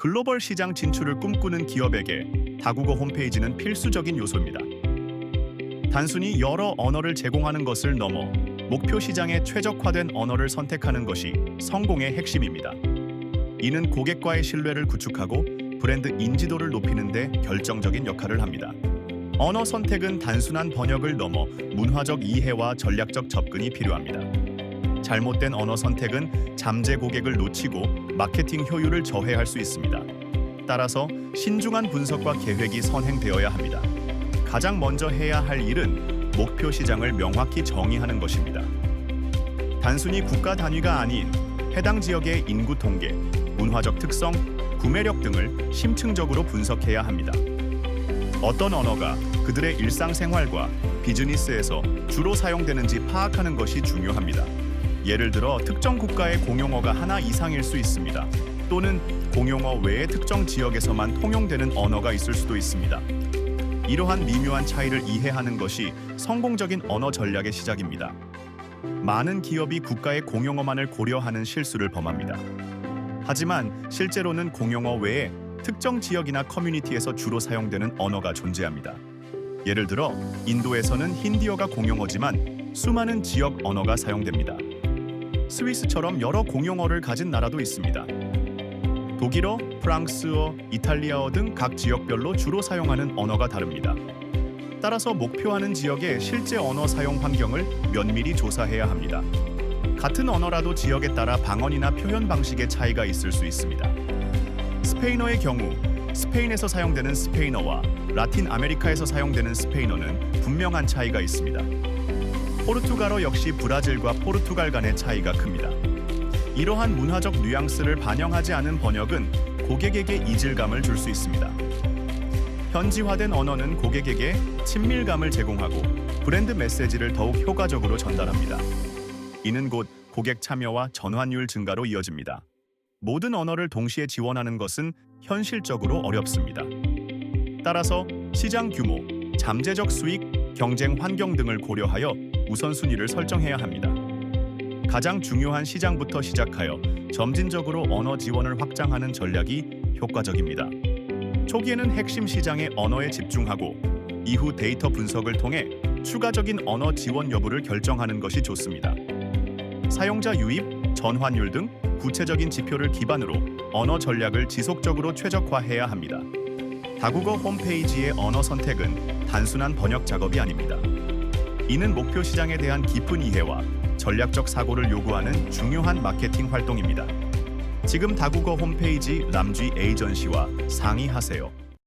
글로벌 시장 진출을 꿈꾸는 기업에게 다국어 홈페이지는 필수적인 요소입니다. 단순히 여러 언어를 제공하는 것을 넘어 목표 시장에 최적화된 언어를 선택하는 것이 성공의 핵심입니다. 이는 고객과의 신뢰를 구축하고 브랜드 인지도를 높이는 데 결정적인 역할을 합니다. 언어 선택은 단순한 번역을 넘어 문화적 이해와 전략적 접근이 필요합니다. 잘못된 언어 선택은 잠재 고객을 놓치고 마케팅 효율을 저해할 수 있습니다. 따라서 신중한 분석과 계획이 선행되어야 합니다. 가장 먼저 해야 할 일은 목표 시장을 명확히 정의하는 것입니다. 단순히 국가 단위가 아닌 해당 지역의 인구 통계, 문화적 특성, 구매력 등을 심층적으로 분석해야 합니다. 어떤 언어가 그들의 일상생활과 비즈니스에서 주로 사용되는지 파악하는 것이 중요합니다. 예를 들어 특정 국가의 공용어가 하나 이상일 수 있습니다. 또는 공용어 외에 특정 지역에서만 통용되는 언어가 있을 수도 있습니다. 이러한 미묘한 차이를 이해하는 것이 성공적인 언어 전략의 시작입니다. 많은 기업이 국가의 공용어만을 고려하는 실수를 범합니다. 하지만 실제로는 공용어 외에 특정 지역이나 커뮤니티에서 주로 사용되는 언어가 존재합니다. 예를 들어 인도에서는 힌디어가 공용어지만 수많은 지역 언어가 사용됩니다. 스위스처럼 여러 공용어를 가진 나라도 있습니다. 독일어, 프랑스어, 이탈리아어 등 각 지역별로 주로 사용하는 언어가 다릅니다. 따라서 목표하는 지역의 실제 언어 사용 환경을 면밀히 조사해야 합니다. 같은 언어라도 지역에 따라 방언이나 표현 방식의 차이가 있을 수 있습니다. 스페인어의 경우 스페인에서 사용되는 스페인어와 라틴 아메리카에서 사용되는 스페인어는 분명한 차이가 있습니다. 포르투갈어 역시 브라질과 포르투갈 간의 차이가 큽니다. 이러한 문화적 뉘앙스를 반영하지 않은 번역은 고객에게 이질감을 줄 수 있습니다. 현지화된 언어는 고객에게 친밀감을 제공하고 브랜드 메시지를 더욱 효과적으로 전달합니다. 이는 곧 고객 참여와 전환율 증가로 이어집니다. 모든 언어를 동시에 지원하는 것은 현실적으로 어렵습니다. 따라서 시장 규모, 잠재적 수익, 경쟁 환경 등을 고려하여 우선순위를 설정해야 합니다. 가장 중요한 시장부터 시작하여 점진적으로 언어 지원을 확장하는 전략이 효과적입니다. 초기에는 핵심 시장의 언어에 집중하고 이후 데이터 분석을 통해 추가적인 언어 지원 여부를 결정하는 것이 좋습니다. 사용자 유입, 전환율 등 구체적인 지표를 기반으로 언어 전략을 지속적으로 최적화해야 합니다. 다국어 홈페이지의 언어 선택은 단순한 번역 작업이 아닙니다. 이는 목표 시장에 대한 깊은 이해와 전략적 사고를 요구하는 중요한 마케팅 활동입니다. 지금 다국어 홈페이지 람쥐 에이전시와 상의하세요.